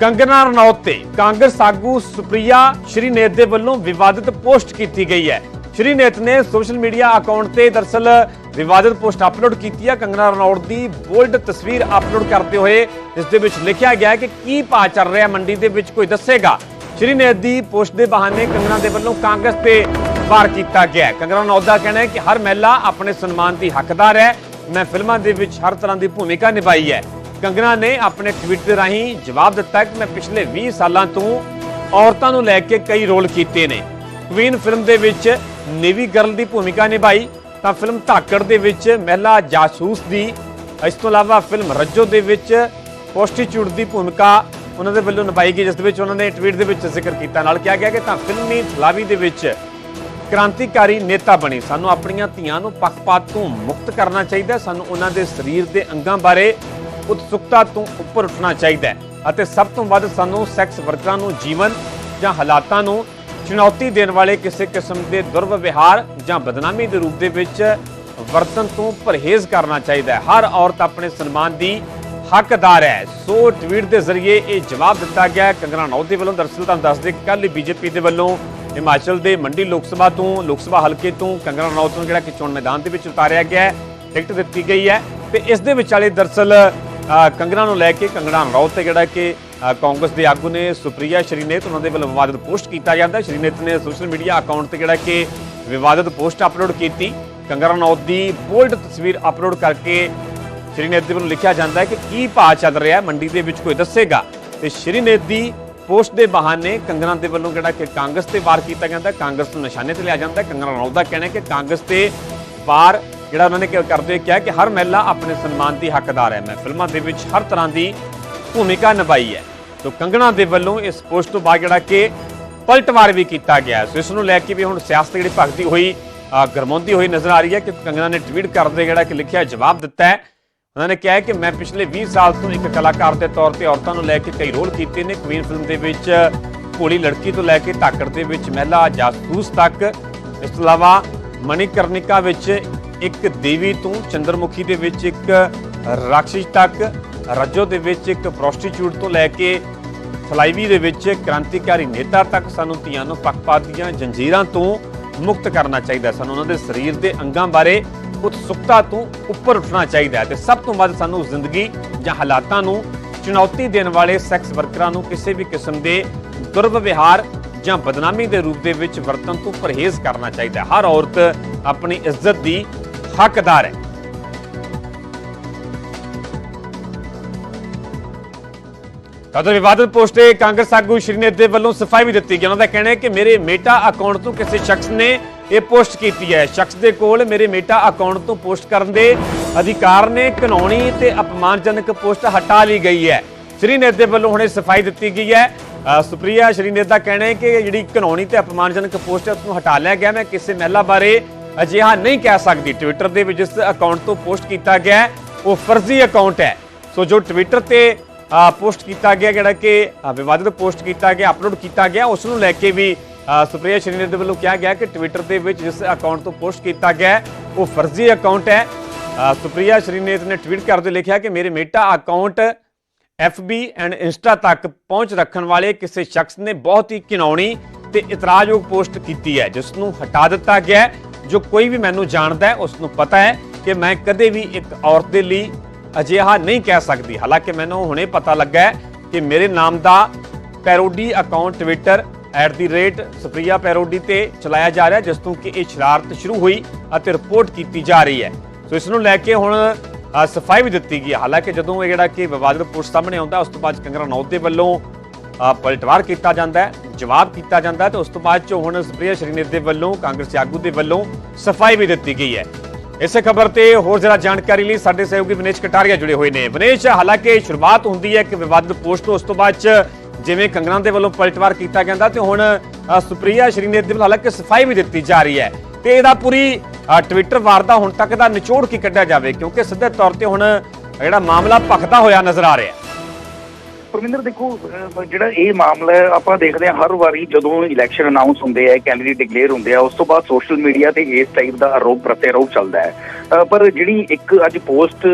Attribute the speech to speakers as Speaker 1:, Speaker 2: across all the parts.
Speaker 1: ਕੰਗਨਾ ਰਣੌਤ ਤੇ ਕਾਂਗਰਸ ਆਗੂ ਸੁਪ੍ਰਿਆ ਸ਼੍ਰੀਨੇਤ ਦੇ ਵੱਲੋਂ ਵਿਵਾਦਿਤ ਪੋਸਟ ਕੀਤੀ ਗਈ ਹੈ। ਸ਼੍ਰੀਨੇਤ ਨੇ ਸੋਸ਼ਲ ਮੀਡੀਆ ਅਕਾਊਂਟ ਤੇ ਦਰਸਲ ਵਿਵਾਦਿਤ ਪੋਸਟ ਅਪਲੋਡ ਕੀਤੀ ਹੈ। ਕੰਗਨਾ ਰਣੌਤ ਦੀ ਬੋਲਡ ਤਸਵੀਰ ਅਪਲੋਡ ਕਰਦੇ ਹੋਏ ਇਸ ਦੇ ਵਿੱਚ ਲਿਖਿਆ ਗਿਆ ਹੈ ਕਿ ਕੀ ਭਾਅ ਚੱਲ ਰਿਹਾ ਮੰਡੀ ਦੇ ਵਿੱਚ ਕੋਈ ਦੱਸੇਗਾ। ਸ਼੍ਰੀਨੇਤ ਦੀ ਪੋਸਟ ਦੇ ਬਹਾਨੇ ਕੰਗਨਾ ਦੇ ਵੱਲੋਂ ਕਾਂਗਰਸ ਤੇ ਵਾਰ ਕੀਤਾ ਗਿਆ ਹੈ। ਕੰਗਨਾ ਰਣੌਤ ਦਾ ਕਹਿਣਾ ਹੈ ਕਿ ਹਰ ਮਹਿਲਾ ਆਪਣੇ ਸਨਮਾਨ ਦੀ ਹੱਕਦਾਰ ਹੈ। ਮੈਂ ਫਿਲਮਾਂ ਦੇ ਵਿੱਚ ਹਰ ਤਰ੍ਹਾਂ ਦੀ ਭੂਮਿਕਾ ਨਿਭਾਈ ਹੈ। ਕੰਗਨਾ ਨੇ ਆਪਣੇ ਟਵੀਟ ਦੇ ਰਾਹੀਂ ਜਵਾਬ ਦਿੱਤਾ ਕਿ ਮੈਂ ਪਿਛਲੇ 20 ਸਾਲਾਂ ਤੋਂ ਔਰਤਾਂ ਨੂੰ ਲੈ ਕੇ ਕਈ ਰੋਲ ਕੀਤੇ ਨੇ। ਕੁਈਨ ਫਿਲਮ ਦੇ ਵਿੱਚ ਨੇਵੀ ਗਰਲ ਦੀ ਭੂਮਿਕਾ ਨਿਭਾਈ, ਤਾਂ ਫਿਲਮ ਧਾਕੜ ਦੇ ਵਿੱਚ ਮਹਿਲਾ ਜਾਸੂਸ ਦੀ, ਇਸ ਤੋਂ ਇਲਾਵਾ ਫਿਲਮ ਰੱਜੋ ਦੇ ਵਿੱਚ ਪ੍ਰੋਸਟੀਚਿਊਟ ਦੀ ਭੂਮਿਕਾ ਉਹਨਾਂ ਦੇ ਵੱਲੋਂ ਨਿਭਾਈ ਗਈ, ਜਿਸ ਦੇ ਵਿੱਚ ਉਹਨਾਂ ਨੇ ਟਵੀਟ ਦੇ ਵਿੱਚ ਜ਼ਿਕਰ ਕੀਤਾ। ਨਾਲ ਕਿਹਾ ਗਿਆ ਕਿ ਤਾਂ ਫਿਲਮੀ ਥਲਾਵੀ ਦੇ ਵਿੱਚ ਕ੍ਰਾਂਤੀਕਾਰੀ ਨੇਤਾ ਬਣੇ। ਸਾਨੂੰ ਆਪਣੀਆਂ ਧੀਆਂ ਨੂੰ ਪੱਖਪਾਤ ਤੋਂ ਮੁਕਤ ਕਰਨਾ ਚਾਹੀਦਾ। ਸਾਨੂੰ ਉਹਨਾਂ ਦੇ ਸਰੀਰ ਦੇ ਅੰਗਾਂ ਬਾਰੇ ਉਤਸੁਕਤਾ ਤੋਂ ਉੱਪਰ ਉੱਠਣਾ ਚਾਹੀਦਾ ਹੈ ਅਤੇ ਸਭ ਤੋਂ ਵੱਧ ਸਾਨੂੰ ਸੈਕਸ ਵਰਕਰਾਂ ਨੂੰ ਜੀਵਨ ਜਾਂ ਹਾਲਾਤਾਂ ਨੂੰ ਚੁਣੌਤੀ ਦੇਣ ਵਾਲੇ ਕਿਸੇ ਕਿਸਮ ਦੇ ਦੁਰਵਿਵਹਾਰ ਜਾਂ ਬਦਨਾਮੀ ਦੇ ਰੂਪ ਦੇ ਵਿੱਚ ਵਰਤਨ ਤੋਂ ਪਰਹੇਜ਼ ਕਰਨਾ ਚਾਹੀਦਾ ਹੈ ਹਰ ਔਰਤ ਆਪਣੇ ਸਨਮਾਨ ਦੀ ਹੱਕਦਾਰ ਹੈ ਸੋ ਟਵੀਟ ਦੇ ਜ਼ਰੀਏ ਇਹ ਜਵਾਬ ਦਿੱਤਾ ਗਿਆ ਹੈ। ਕੰਗਨਾ ਦੇ ਵੱਲੋਂ ਦਰਅਸਲ ਤੁਹਾਨੂੰ ਦੱਸ ਦੇ ਕੱਲ ਬੀਜੇਪੀ ਦੇ ਵੱਲੋਂ ਹਿਮਾਚਲ ਦੇ ਮੰਡੀ ਲੋਕ ਸਭਾ ਤੋਂ, ਲੋਕ ਸਭਾ ਹਲਕੇ ਤੋਂ ਕੰਗਨਾ ਰਣੌਤ ਨੂੰ ਜਿਹੜਾ ਕਿ ਚੋਣ ਮੈਦਾਨ ਦੇ ਵਿੱਚ ਉਤਾਰਿਆ ਗਿਆ ਹੈ, ਟਿਕਟ ਦਿੱਤੀ ਗਈ ਹੈ ਤੇ ਇਸ ਦੇ ਵਿਚਾਲੇ ਦਰਅਸਲ ਕੰਗਣਾ ਨੂੰ ਲੈ ਕੇ ਕੰਗਣਾ ਰਣੌਤ ਤੇ ਜਿਹੜਾ ਕਿ ਕਾਂਗਰਸ ਦੇ ਆਗੂ ਨੇ ਸੁਪ੍ਰਿਆ, ਸ਼੍ਰੀਨੇਤ ਉਹਨਾਂ ਦੇ ਵੱਲੋਂ ਵਿਵਾਦਿਤ ਪੋਸਟ ਕੀਤਾ ਜਾਂਦਾ। ਸ਼੍ਰੀਨੇਤ ਨੇ ਸੋਸ਼ਲ ਮੀਡੀਆ ਅਕਾਊਂਟ ਤੇ ਜਿਹੜਾ ਕਿ ਵਿਵਾਦਿਤ ਪੋਸਟ ਅਪਲੋਡ ਕੀਤੀ। ਕੰਗਣਾ ਰਣੌਤ ਦੀ ਬੋਲਡ ਤਸਵੀਰ ਅਪਲੋਡ ਕਰਕੇ ਸ਼੍ਰੀਨੇਤ ਦੇ ਵੱਲੋਂ ਲਿਖਿਆ ਜਾਂਦਾ ਹੈ ਕਿ ਕੀ ਭਾਅ ਚੱਲ ਰਿਹਾ ਮੰਡੀ ਦੇ ਵਿੱਚ ਕੋਈ ਦੱਸੇਗਾ। ਤੇ ਸ਼੍ਰੀਨੇਤ ਦੀ ਪੋਸਟ ਦੇ ਬਹਾਨੇ ਕੰਗਨਾ ਦੇ ਵੱਲੋਂ ਜਿਹੜਾ ਕਿ ਕਾਂਗਰਸ ਤੇ ਵਾਰ ਕੀਤਾ ਜਾਂਦਾ। ਕਾਂਗਰਸ ਨੂੰ ਨਿਸ਼ਾਨੇ ਤੇ ਲਿਆ ਜਾਂਦਾ। ਕੰਗਣਾ ਕੰਗਨਾ ਦਾ ਕਹਿਣਾ ਹੈ ਕਿ ਕਾਂਗਰਸ ਤੇ ਵਾਰ ਜਿਹੜਾ ਉਹਨਾਂ ਨੇ ਕਰਦੇ ਕਿਹਾ ਕਿ ਹਰ ਮਹਿਲਾ ਆਪਣੇ ਸਨਮਾਨ ਦੀ ਹੱਕਦਾਰ ਹੈ। ਮੈਂ ਫਿਲਮਾਂ ਦੇ ਵਿੱਚ ਹਰ ਤਰ੍ਹਾਂ ਦੀ ਭੂਮਿਕਾ ਨਿਭਾਈ ਹੈ। ਤੋਂ ਕੰਗਣਾ ਦੇ ਵੱਲੋਂ ਇਸ ਪੋਸਟ ਤੋਂ ਬਾਅਦ ਜਿਹੜਾ ਕਿ ਪਲਟਵਾਰ ਵੀ ਕੀਤਾ ਗਿਆ ਸੋ ਇਸ ਨੂੰ ਲੈ ਕੇ ਵੀ ਹੁਣ ਸਿਆਸਤ ਜਿਹੜੀ ਭਗਤੀ ਹੋਈ ਅ, ਗਰਮਾਉਂਦੀ ਹੋਈ ਨਜ਼ਰ ਆ ਰਹੀ ਹੈ ਕਿ ਕੰਗਣਾ ਨੇ ਟਵੀਟ ਕਰਦੇ ਜਿਹੜਾ ਕਿ ਲਿਖਿਆ ਜਵਾਬ ਦਿੱਤਾ ਹੈ। ਉਹਨਾਂ ਨੇ ਕਿਹਾ ਕਿ ਮੈਂ ਪਿਛਲੇ 20 ਸਾਲ ਤੋਂ ਇੱਕ ਕਲਾਕਾਰ ਦੇ ਤੌਰ ਤੇ ਔਰਤਾਂ ਨੂੰ ਲੈ ਕੇ ਕਈ ਰੋਲ ਕੀਤੇ ਨੇ। ਕੁਈਨ ਫਿਲਮ ਦੇ ਵਿੱਚ ਭੋਲੀ ਲੜਕੀ ਤੋਂ ਲੈ ਕੇ ਧਾਕੜ ਦੇ ਵਿੱਚ ਮਹਿਲਾ ਜਾਸੂਸ ਤੱਕ। ਇਸ ਤੋਂ ਇਲਾਵਾ ਮਣੀਕਰਨਿਕਾ ਵਿੱਚ ਇੱਕ ਦੇਵੀ ਤੋਂ, ਚੰਦਰਮੁਖੀ ਦੇ ਵਿੱਚ ਇੱਕ ਰਾਖਸ਼ ਤੱਕ, ਰੱਜੋ ਦੇ ਵਿੱਚ ਇੱਕ ਪ੍ਰੋਸਟੀਚਿਊਟ ਤੋਂ ਲੈ ਕੇ ਫਲਾਈਵੀ ਦੇ ਵਿੱਚ ਕ੍ਰਾਂਤੀਕਾਰੀ ਨੇਤਾ ਤੱਕ ਸਾਨੂੰ ਧੀਆਂ ਨੂੰ ਪੱਖਪਾਤ ਦੀਆਂ ਜੰਜੀਰਾਂ ਤੋਂ ਮੁਕਤ ਕਰਨਾ ਚਾਹੀਦਾ ਸਾਨੂੰ, ਉਹਨਾਂ ਦੇ ਸਰੀਰ ਦੇ ਅੰਗਾਂ ਬਾਰੇ ਉਤਸੁਕਤਾ ਤੋਂ ਉੱਪਰ ਉੱਠਣਾ ਚਾਹੀਦਾ ਹੈ ਤੇ ਸਭ ਤੋਂ ਵੱਧ ਸਾਨੂੰ ਜ਼ਿੰਦਗੀ ਜਾਂ ਹਾਲਾਤਾਂ ਨੂੰ ਚੁਣੌਤੀ ਦੇਣ ਵਾਲੇ ਸੈਕਸ ਵਰਕਰਾਂ ਨੂੰ ਕਿਸੇ ਵੀ ਕਿਸਮ ਦੇ ਦੁਰਵਿਵਹਾਰ ਜਾਂ ਬਦਨਾਮੀ ਦੇ ਰੂਪ ਦੇ ਵਿੱਚ ਵਰਤਨ ਤੋਂ ਪਰਹੇਜ਼ ਕਰਨਾ ਚਾਹੀਦਾ ਹਰ ਔਰਤ ਆਪਣੀ ਇੱਜ਼ਤ ਦੀ ਹੱਕਦਾਰ ਹੈ। ਤਦ ਵਿਵਾਦਤ ਪੋਸਟ ਤੇ ਕਾਂਗਰਸ ਆਗੂ ਸ਼੍ਰੀਨੇਤ ਦੇ ਵੱਲੋਂ ਸਫ਼ਾਈ ਵੀ ਦਿੱਤੀ ਗਈ। ਉਹਨਾਂ ਦਾ ਕਹਿਣਾ ਹੈ ਕਿ ਮੇਰੇ ਮੇਟਾ ਅਕਾਊਂਟ ਤੋਂ ਕਿਸੇ ਸ਼ਖਸ ਨੇ ਇਹ ਪੋਸਟ ਕੀਤੀ ਹੈ। ਸ਼ਖਸ ਦੇ ਕੋਲ ਮੇਰੇ ਮੇਟਾ ਅਕਾਊਂਟ ਤੋਂ ਪੋਸਟ ਕਰਨ ਦੇ ਅਧਿਕਾਰ ਨੇ ਕਾਨੂੰਨੀ ਤੇ ਅਪਮਾਨਜਨਕ ਪੋਸਟ ਹਟਾ ਲਈ ਗਈ ਹੈ। ਸ਼੍ਰੀਨੇਤ ਦੇ ਵੱਲੋਂ ਹੁਣੇ ਸਫ਼ਾਈ ਦਿੱਤੀ ਗਈ ਹੈ। ਅ, ਸੁਪ੍ਰਿਆ ਸ਼੍ਰੀਨੇਤ ਦਾ ਕਹਿਣਾ ਹੈ ਕਿ ਜਿਹੜੀ ਕਾਨੂੰਨੀ ਤੇ ਅਪਮਾਨਜਨਕ ਪੋਸਟ ਹੈ ਉਸ ਨੂੰ ਹਟਾ ਲਿਆ ਗਿਆ। ਮੈਂ ਕਿਸੇ ਮਹਿਲਾ ਬਾਰੇ ਅਜਿਹਾ ਨਹੀਂ ਕਹਿ ਸਕਦੀ। ਟਵਿੱਟਰ ਦੇ ਵਿੱਚ ਜਿਸ ਅਕਾਊਂਟ ਤੋਂ ਪੋਸਟ ਕੀਤਾ ਗਿਆ ਉਹ ਫਰਜ਼ੀ ਅਕਾਊਂਟ ਹੈ। ਸੋ ਜੋ ਟਵਿੱਟਰ ਤੇ ਪੋਸਟ ਕੀਤਾ ਗਿਆ ਜਿਹੜਾ ਕਿ ਵਿਵਾਦਿਤ ਪੋਸਟ ਕੀਤਾ ਗਿਆ ਅਪਲੋਡ ਕੀਤਾ ਗਿਆ ਉਸ ਨੂੰ ਲੈ ਕੇ ਵੀ ਅ, ਸੁਪ੍ਰਿਆ ਸ਼੍ਰੀਨੇਤ ਦੇ ਵੱਲੋਂ ਕਿਹਾ ਗਿਆ ਕਿ ਟਵਿੱਟਰ ਦੇ ਵਿੱਚ ਜਿਸ ਅਕਾਊਂਟ ਤੋਂ ਪੋਸਟ ਕੀਤਾ ਗਿਆ ਉਹ ਫਰਜ਼ੀ ਅਕਾਊਂਟ ਹੈ। ਅ, ਸ਼੍ਰੀਨੇਤ ਨੇ ਟਵੀਟ ਕਰਦੇ ਲਿਖਿਆ ਕਿ ਮੇਰੇ meta account FB and insta ਤੱਕ ਪਹੁੰਚ ਰੱਖਣ ਵਾਲੇ ਕਿਸੇ ਸ਼ਖਸ ਨੇ ਬਹੁਤ ਹੀ ਘਿਨਾਉਣੀ ਤੇ ਇਤਰਾਜ਼ਯੋਗ ਪੋਸਟ ਕੀਤੀ ਹੈ ਜਿਸ ਨੂੰ ਹਟਾ ਦਿੱਤਾ ਗਿਆ ਹੈ। ਜੋ ਕੋਈ ਵੀ ਮੈਨੂੰ ਜਾਣਦਾ ਹੈ ਉਸ ਨੂੰ ਪਤਾ ਹੈ ਕਿ ਮੈਂ ਕਦੇ ਵੀ ਇੱਕ ਔਰਤ ਦੇ ਲਈ ਅਜਿਹਾ ਨਹੀਂ ਕਹਿ ਸਕਦੀ। ਹਾਲਾਂਕਿ ਮੈਨੂੰ ਹੁਣੇ ਪਤਾ ਲੱਗਾ ਹੈ ਕਿ ਮੇਰੇ ਨਾਮ ਦਾ parody account Twitter @Supriya parody ਤੇ ਚਲਾਇਆ ਜਾ ਰਿਹਾ, ਜਿਸ ਤੋਂ ਕਿ ਇਹ ਸ਼ਰਾਰਤ ਸ਼ੁਰੂ ਹੋਈ ਅਤੇ ਰਿਪੋਰਟ ਕੀਤੀ ਜਾ ਰਹੀ ਹੈ। ਸੋ ਇਸ ਨੂੰ ਲੈ ਕੇ ਹੁਣ ਸਫ਼ਾਈ ਵੀ ਦਿੱਤੀ ਗਈ ਹੈ। ਹਾਲਾਂਕਿ ਜਦੋਂ ਇਹ ਜਿਹੜਾ ਕਿ ਵਿਵਾਦਤ ਪੋਸਟ ਸਾਹਮਣੇ ਆਉਂਦਾ, ਉਸ ਤੋਂ ਬਾਅਦ ਕੰਗਰਾ ਨੌਤ ਦੇ ਵੱਲੋਂ ਪਲਟਵਾਰ ਕੀਤਾ ਜਾਂਦਾ ਹੈ। ਜਵਾਬ ਕੀਤਾ ਜਾਂਦਾ ਹੈ ਤੇ ਉਸ ਤੋਂ ਬਾਅਦ 'ਚੋਂ ਹੁਣ ਸੁਪ੍ਰਿਆ ਸ਼੍ਰੀਨੇਤ ਦੇ ਵੱਲੋਂ ਕਾਂਗਰਸੀ ਆਗੂ ਦੇ ਵੱਲੋਂ ਸਫ਼ਾਈ ਵੀ ਦਿੱਤੀ ਗਈ ਹੈ। ਇਸੇ ਖਬਰ ਤੇ ਹੋਰ ਜ਼ਿਆਦਾ ਜਾਣਕਾਰੀ ਲਈ ਸਾਡੇ ਸਹਿਯੋਗੀ ਵਿਨੇਸ਼ ਕਟਾਰੀਆ ਜੁੜੇ ਹੋਏ ਨੇ। ਵਿਨੇਸ਼ ਹਾਲਾਂਕਿ ਸ਼ੁਰੂਆਤ ਹੁੰਦੀ ਹੈ ਕਿ ਵਿਵਾਦਿਤ ਪੋਸਟ ਤੋਂ ਉਸ ਤੋਂ ਬਾਅਦ ਚ ਜਿਵੇਂ ਕੰਗਣਾ ਦੇ ਵੱਲੋਂ ਪਲਟਵਾਰ ਕੀਤਾ ਜਾਂਦਾ ਤੇ ਹੁਣ ਅ, ਸੁਪ੍ਰਿਆ ਸ਼੍ਰੀਨੇਤ ਦੇ ਵੱਲੋਂ ਹਾਲਾਂਕਿ ਸਫ਼ਾਈ ਵੀ ਦਿੱਤੀ ਜਾ ਰਹੀ ਹੈ। ਤੇ ਇਹਦਾ ਪੂਰੀ ਟਵਿੱਟਰ ਵਾਰ ਦਾ ਹੁਣ ਤੱਕ ਦਾ ਨਿਚੋੜ ਕੀ ਕੱਢਿਆ ਜਾਵੇ ਕਿਉਂਕਿ ਸਿੱਧੇ ਤੌਰ ਤੇ ਹੁਣ ਜਿਹੜਾ ਮਾਮਲਾ ਭਖਦਾ ਹੋਇਆ ਨਜ਼ਰ ਆ ਰਿਹਾ।
Speaker 2: ਪਰਮਿੰਦਰ ਦੇਖੋ ਜਿਹੜਾ ਇਹ ਮਾਮਲਾ ਹੈ ਆਪਾਂ ਦੇਖਦੇ ਹਾਂ ਹਰ ਵਾਰੀ ਜਦੋਂ ਇਲੈਕਸ਼ਨ ਅਨਾਉਂਸ ਹੁੰਦੇ ਆ ਕੈਂਡੀਡੇਟ ਡਿਕਲੇਅਰ ਹੁੰਦੇ ਆ ਉਸ ਤੋਂ ਬਾਅਦ ਸੋਸ਼ਲ ਮੀਡੀਆ ਤੇ ਇਸ ਟਾਈਪ ਦਾ ਆਰੋਪ ਪ੍ਰਤੀਆਰੋਪ ਚੱਲਦਾ ਹੈ। ਪਰ ਜਿਹੜੀ ਇੱਕ ਅੱਜ ਪੋਸਟ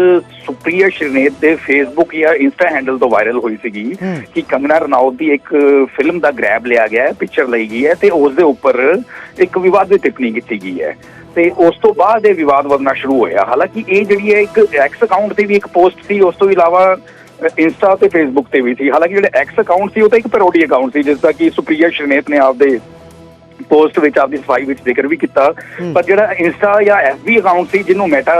Speaker 2: ਸੁਪਰੀਆ ਸ਼੍ਰੀਨੇਤ ਦੇ ਫੇਸਬੁੱਕ ਜਾਂ ਇੰਸਟਾ ਹੈਂਡਲ ਤੋਂ ਵਾਇਰਲ ਹੋਈ ਸੀਗੀ ਕਿ ਕੰਗਨਾ ਰਣੌਤ ਦੀ ਇੱਕ ਫਿਲਮ ਦਾ ਗ੍ਰੈਬ ਲਿਆ ਗਿਆ ਹੈ ਪਿਕਚਰ ਲਈ ਗਈ ਹੈ ਤੇ ਉਸ ਦੇ ਉੱਪਰ ਇੱਕ ਵਿਵਾਦਿਤ ਟਿੱਪਣੀ ਕੀਤੀ ਗਈ ਹੈ। ਤੇ ਉਸ ਤੋਂ ਬਾਅਦ ਇਹ ਵਿਵਾਦ ਵਧਣਾ ਸ਼ੁਰੂ ਹੋਇਆ। ਹਾਲਾਂਕਿ ਇਹ ਜਿਹੜੀ ਹੈ ਇੱਕ ਐਕਸ ਅਕਾਊਂਟ ਤੇ ਵੀ ਇੱਕ ਪੋਸਟ ਸੀ ਉਸ ਤੋਂ ਇਲਾਵਾ ਇੰਸਟਾ ਤੇ ਫੇਸਬੁੱਕ ਤੇ ਵੀ ਸੀ। ਹਾਲਾਂਕਿ ਜਿਹੜਾ ਐਕਸ ਅਕਾਊਂਟ ਸੀ ਉਹ ਤਾਂ ਇੱਕ ਪੈਰੋਡੀ ਅਕਾਊਂਟ ਸੀ ਜਿਸ ਦਾ ਕਿ ਸੁਪਰੀਆ ਸ਼੍ਰੀਨੇਤ ਨੇ ਆਪਦੇ ਪੋਸਟ ਵਿੱਚ ਆਪਦੀ ਸਫ਼ਾਈ ਵਿੱਚ ਜ਼ਿਕਰ ਵੀ ਕੀਤਾ। ਪਰ ਜਿਹੜਾ ਇੰਸਟਾ ਜਾਂ ਐਫਬੀ ਅਕਾਊਂਟ ਸੀ ਜਿਹਨੂੰ ਮੈਟਾ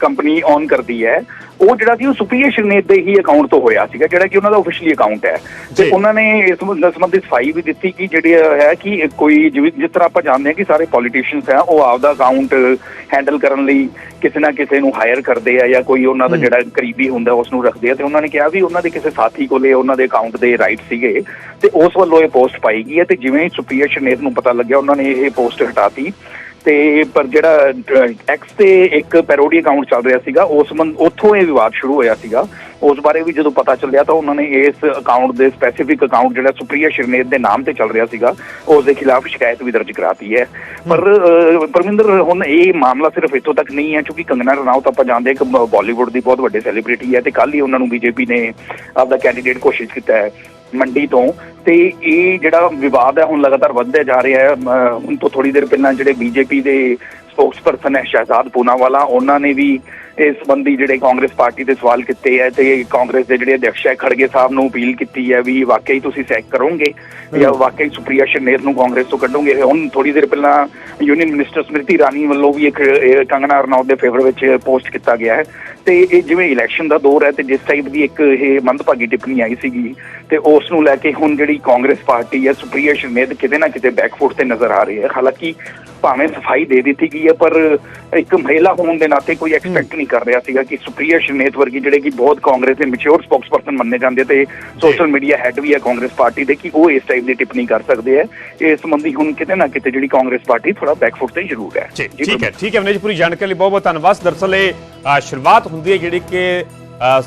Speaker 2: ਕੰਪਨੀ ਔਨ ਕਰਦੀ ਹੈ ਉਹ ਜਿਹੜਾ ਸੀ ਉਹ ਸੁਪਰੀਆ ਸ਼੍ਰੀਨੇਤ ਦੇ ਹੀ ਅਕਾਊਂਟ ਤੋਂ ਹੋਇਆ ਸੀਗਾ ਜਿਹੜਾ ਕਿ ਉਹਨਾਂ ਦਾ ਆਫੀਸ਼ੀਅਲੀ ਅਕਾਊਂਟ ਹੈ। ਤੇ। ਉਹਨਾਂ ਨੇ ਇਸ ਸੰਬੰਧ- ਸਫ਼ਾਈ ਵੀ ਦਿੱਤੀ ਕਿ ਜਿਹੜੇ ਹੈ ਕਿ ਕੋਈ ਜਿਸ ਤਰ੍ਹਾਂ ਆਪਾਂ ਜਾਣਦੇ ਹਾਂ ਕਿ ਸਾਰੇ ਪੋਲੀਟੀਸ਼ੀਅਨਸ ਆ ਉਹ ਆਪਦਾ ਅਕਾਊਂਟ ਹੈਂਡਲ ਕਰਨ ਲਈ ਕਿਸੇ ਨਾ ਕਿਸੇ ਨੂੰ ਹਾਇਰ ਕਰਦੇ ਆ ਜਾਂ ਕੋਈ ਉਹਨਾਂ ਦਾ ਜਿਹੜਾ ਕਰੀਬੀ ਹੁੰਦਾ ਉਸ ਨੂੰ ਰੱਖਦੇ ਆ। ਤੇ ਉਹਨਾਂ ਨੇ ਕਿਹਾ ਵੀ ਉਹਨਾਂ ਦੇ ਕਿਸੇ ਸਾਥੀ ਕੋਲੇ ਉਹਨਾਂ ਦੇ ਅਕਾਊਂਟ ਦੇ ਰਾਈਟ ਸੀਗੇ ਤੇ ਉਸ ਵੱਲੋਂ ਇਹ ਪੋਸਟ ਪਾਈ ਗਈ ਹੈ ਤੇ ਜਿਵੇਂ ਹੀ ਸੁਪਰੀਆ ਸ਼ਨੇਤ ਨੂੰ ਪਤਾ ਲੱਗਿਆ ਉਹਨਾਂ ਨੇ ਇਹ ਪੋਸਟ ਹਟਾਤੀ ਤੇ ਪਰ ਜਿਹੜਾ ਐਕਸ ਤੇ ਇੱਕ ਪੈਰੋਡੀ ਅਕਾਊਂਟ ਚੱਲ ਰਿਹਾ ਸੀਗਾ ਉਸ ਸੰਬੰਧ ਉੱਥੋਂ ਇਹ ਵਿਵਾਦ ਸ਼ੁਰੂ ਹੋਇਆ ਸੀਗਾ। ਉਸ ਬਾਰੇ ਵੀ ਜਦੋਂ ਪਤਾ ਚੱਲਿਆ ਤਾਂ ਉਹਨਾਂ ਨੇ ਇਸ ਅਕਾਊਂਟ ਦੇ ਸਪੈਸੀਫਿਕ ਅਕਾਊਂਟ ਜਿਹੜਾ ਸੁਪਰੀਆ ਸ਼ਰਨੇਤ ਦੇ ਨਾਮ ਤੇ ਚੱਲ ਰਿਹਾ ਸੀਗਾ ਉਸ ਦੇ ਖਿਲਾਫ ਸ਼ਿਕਾਇਤ ਵੀ ਦਰਜ ਕਰਾਤੀ ਹੈ। ਪਰ ਪਰਮਿੰਦਰ ਹੁਣ ਇਹ ਮਾਮਲਾ ਸਿਰਫ ਇੱਥੋਂ ਤੱਕ ਨਹੀਂ ਹੈ ਕਿਉਂਕਿ ਕੰਗਨਾ ਰਣਾਉਤ ਆਪਾਂ ਜਾਣਦੇ ਹਾਂ ਕਿ ਬਾਲੀਵੁੱਡ ਦੀ ਬਹੁਤ ਵੱਡੇ ਸੈਲੀਬ੍ਰਿਟੀ ਹੈ ਤੇ ਕੱਲ ਹੀ ਉਹਨਾਂ ਨੂੰ ਬੀਜੇਪੀ ਨੇ ਆਪਦਾ ਕੈਂਡੀਡੇਟ ਘੋਸ਼ਿਤ ਕੀਤਾ ਹੈ। ਮੰਡੀ ਤੋਂ ਤੇ ਇਹ ਜਿਹੜਾ ਵਿਵਾਦ ਹੈ ਹੁਣ ਲਗਾਤਾਰ ਵੱਧਦਾ ਜਾ ਰਿਹਾ ਹੈ। ਹੁਣ ਤੋਂ ਥੋੜੀ ਦੇਰ ਪਹਿਲਾਂ ਜਿਹੜੇ ਬੀਜੇਪੀ ਦੇ ਸਪੋਕਸਪਰਸਨ ਹੈ ਸ਼ਹਿਜ਼ਾਦ ਪੂਨਾਵਾਲਾ। ਉਹਨਾਂ ਨੇ ਵੀ ਇਸ ਸੰਬੰਧੀ ਜਿਹੜੇ ਕਾਂਗਰਸ ਪਾਰਟੀ ਤੇ ਸਵਾਲ ਕੀਤੇ ਹੈ ਤੇ ਕਾਂਗਰਸ ਦੇ ਜਿਹੜੇ ਅਧਿਕਸ਼ ਹੈ ਖੜਗੇ ਸਾਹਿਬ ਨੂੰ ਅਪੀਲ ਕੀਤੀ ਹੈ ਵੀ ਵਾਕਈ ਤੁਸੀਂ ਸੈਕ ਕਰੋਗੇ ਜਾਂ ਵਾਕਈ ਸੁਪਰੀਆ ਸ਼ਰਨੇਰ ਨੂੰ ਕਾਂਗਰਸ ਤੋਂ ਕੱਢੋਗੇ। ਹੁਣ ਥੋੜੀ ਦੇਰ ਪਹਿਲਾਂ ਯੂਨੀਅਨ ਮਿਨਿਸਟਰ ਸਮ੍ਰਿਤੀ ਰਾਣੀ ਵੱਲੋਂ ਵੀ ਇੱਕ ਕੰਗਨਾ ਰਣੌਤ ਦੇ ਫੇਵਰ ਵਿੱਚ ਪੋਸਟ ਕੀਤਾ ਗਿਆ ਹੈ। ਤੇ ਇਹ ਜਿਵੇਂ ਇਲੈਕਸ਼ਨ ਦਾ ਦੌਰ ਹੈ ਤੇ ਜਿਸ ਟਾਈਪ ਦੀ ਇੱਕ ਇਹ ਮੰਦਭਾਗੀ ਟਿੱਪਣੀ ਆਈ ਸੀਗੀ ਤੇ ਉਸ ਨੂੰ ਲੈ ਕੇ ਹੁਣ ਜਿਹੜੀ ਕਾਂਗਰਸ ਪਾਰਟੀ ਹੈ ਸੁਪਰੀਆ ਸ਼ਰਨੇਦ ਕਿਤੇ ਨਾ ਕਿਤੇ ਬੈਕਫੁੱਟ ਤੇ ਨਜ਼ਰ ਆ ਰਹੀ ਹੈ। ਹਾਲਾਂਕਿ ਭਾਵੇਂ ਸਫ਼ਾਈ ਦੇ ਦਿੱਤੀ ਗਈ ਹੈ ਪਰ ਇੱਕ ਮਹਿਲਾ ਹੋਣ ਦੇ ਨਾਤੇ ਕੋਈ ਐਕਸਪੈਕਟ ਨਹੀਂ ਕਰ ਰਿਹਾ ਸੀਗਾ ਕਿ ਸੁਪਰੀਆ ਸ਼ਰਨੇਤ ਵਰਗੀ ਜਿਹੜੇ ਕਿ ਬਹੁਤ ਕਾਂਗਰਸ ਦੇ ਮੈਚੁਰ ਸਪੋਕਸਪਰਸਨ ਮੰਨੇ ਜਾਂਦੇ ਤੇ ਸੋਸ਼ਲ ਮੀਡੀਆ ਹੈਡ ਵੀ ਹੈ ਕਾਂਗਰਸ ਪਾਰਟੀ ਦੇ ਕਿ ਉਹ ਇਸ ਟਾਈਪ ਦੀ ਟਿੱਪਣੀ ਕਰ ਸਕਦੇ ਹੈ। ਇਸ ਸੰਬੰਧੀ ਹੁਣ ਕਿਤੇ ਨਾ ਕਿਤੇ ਜਿਹੜੀ ਕਾਂਗਰਸ ਪਾਰਟੀ ਥੋੜਾ ਬੈਕਫੁੱਟ ਤੇ ਜ਼ਰੂਰ ਹੈ।
Speaker 1: ਠੀਕ ਹੈ ਠੀਕ ਹੈ ਮਨੇਜ ਪੂਰੀ ਜਾਣਕਾਰੀ ਲਈ ਬਹੁਤ ਬਹੁਤ ਧੰਨਵਾਦ। ਦਰਸਲ ਇਹ ਸ਼ੁਰੂਆਤ ਹੁੰਦੀ ਹੈ ਜਿਹੜੀ ਕਿ ਅ,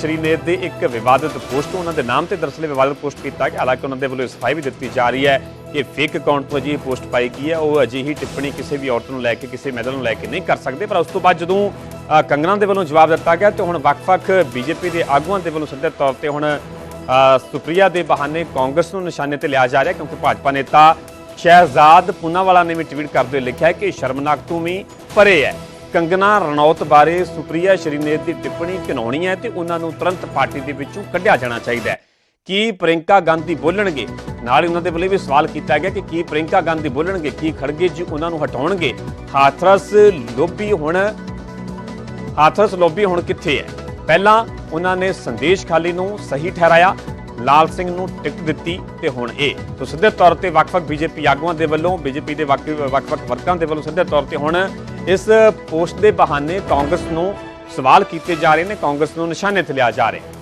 Speaker 1: ਸ਼੍ਰੀ ਨੇ ਦੇ ਇੱਕ ਵਿਵਾਦਿਤ ਪੋਸਟ ਉਹਨਾਂ ਦੇ ਨਾਮ ਤੇ ਦਰਸਲੇ ਵਿਵਾਦਿਤ ਪੋਸਟ ਕੀਤਾ ਕਿ ਹਾਲਾਂਕਿ ਉਹਨਾਂ ਦੇ ਵੱਲੋਂ ਸਫ਼ਾਈ ਵੀ ਦਿੱਤੀ ਜਾ ਰਹੀ ਹੈ ਕਿ ਫੇਕ ਅਕਾਊਂਟ ਤੋਂ ਅਜਿਹੀ ਪੋਸਟ ਪਾਈ ਗਈ ਹੈ। ਉਹ ਅਜਿਹੀ ਟਿੱਪਣੀ ਕਿਸੇ ਵੀ ਔਰਤ ਨੂੰ ਲੈ ਕੇ ਕਿਸੇ ਮਹਿਲਾ ਨੂੰ ਲੈ ਕੇ ਨਹੀਂ ਕਰ ਸਕਦੇ। ਪਰ ਉਸ ਤੋਂ ਬਾਅਦ ਜਦੋਂ ਅ, ਕੰਗਨਾ ਦੇ ਵੱਲੋਂ ਜਵਾਬ ਦਿੱਤਾ ਗਿਆ ਤੇ ਹੁਣ ਵੱਖ-ਵੱਖ ਬੀਜੇਪੀ ਦੇ ਆਗੂਆਂ ਦੇ ਵੱਲੋਂ ਸਿੱਧੇ ਤੌਰ ਤੇ ਹੁਣ ਅ, ਸੁਪਰੀਆ ਦੇ ਬਹਾਨੇ ਕਾਂਗਰਸ ਨੂੰ ਨਿਸ਼ਾਨੇ ਤੇ ਲਿਆ ਜਾ ਰਿਹਾ ਕਿਉਂਕਿ ਭਾਜਪਾ ਨੇਤਾ ਸ਼ਹਿਜ਼ਾਦ ਪੁਨਾਵਾਲਾ ਨੇ ਵੀ ਟਵੀਟ ਕਰਦੇ ਹੋਏ ਲਿਖਿਆ ਕਿ ਸ਼ਰਮਨਾਕ ਤੋਂ ਵੀ ਪਰੇ ਹੈ। ਕੰਗਨਾ ਰਣੌਤ ਬਾਰੇ ਸੁਪਰੀਆ ਸ਼੍ਰੀਨੇਤ ਦੀ ਟਿੱਪਣੀ ਘਿਨਾਉਣੀ ਹੈ ਤੇ ਉਹਨਾਂ ਨੂੰ ਤੁਰੰਤ ਪਾਰਟੀ ਦੇ ਵਿੱਚੋਂ ਕੱਢਿਆ ਜਾਣਾ ਚਾਹੀਦਾ ਹੈ। ਕੀ ਪ੍ਰਿੰਕਾ ਗਾਂਧੀ ਬੋਲਣਗੇ? ਨਾਲ ਹੀ ਉਹਨਾਂ ਦੇ ਵੱਲੋਂ ਵੀ ਸਵਾਲ ਕੀਤਾ ਗਿਆ ਕਿ ਕੀ ਪ੍ਰਿੰਕਾ ਗਾਂਧੀ ਬੋਲਣਗੇ, ਕੀ ਖੜਗੇ ਜੀ ਉਹਨਾਂ ਨੂੰ ਹਟਾਉਣਗੇ? ਹਾਥਰਸ ਲੋਬੀ ਹੁਣ, ਹਾਥਰਸ ਲੋਬੀ ਹੁਣ ਕਿੱਥੇ ਹੈ? ਪਹਿਲਾਂ ਉਹਨਾਂ ਨੇ ਸੰਦੇਸ਼ ਖਾਲੀ ਨੂੰ ਸਹੀ ਠਹਿਰਾਇਆ, ਲਾਲ ਸਿੰਘ ਨੂੰ ਟਿਕਟ ਦਿੱਤੀ ਤੇ ਹੁਣ ਇਹ। ਤੋਂ ਸਿੱਧੇ ਤੌਰ ਤੇ ਵੱਖ-ਵੱਖ ਬੀਜੇਪੀ ਆਗੂਆਂ ਦੇ ਵੱਲੋਂ, ਬੀਜੇਪੀ ਦੇ ਵੱਖ- ਵੱਖ-ਵੱਖ ਵਰਕਰਾਂ ਦੇ ਵੱਲੋਂ ਸਿੱਧੇ ਤੌਰ ਤੇ ਹੁਣ ਇਸ ਪੋਸਟ ਦੇ ਬਹਾਨੇ ਕਾਂਗਰਸ ਨੂੰ ਸਵਾਲ ਕੀਤੇ ਜਾ ਰਹੇ ਨੇ, ਕਾਂਗਰਸ ਨੂੰ ਨਿਸ਼ਾਨੇ ਤੇ ਲਿਆ ਜਾ ਰਿਹਾ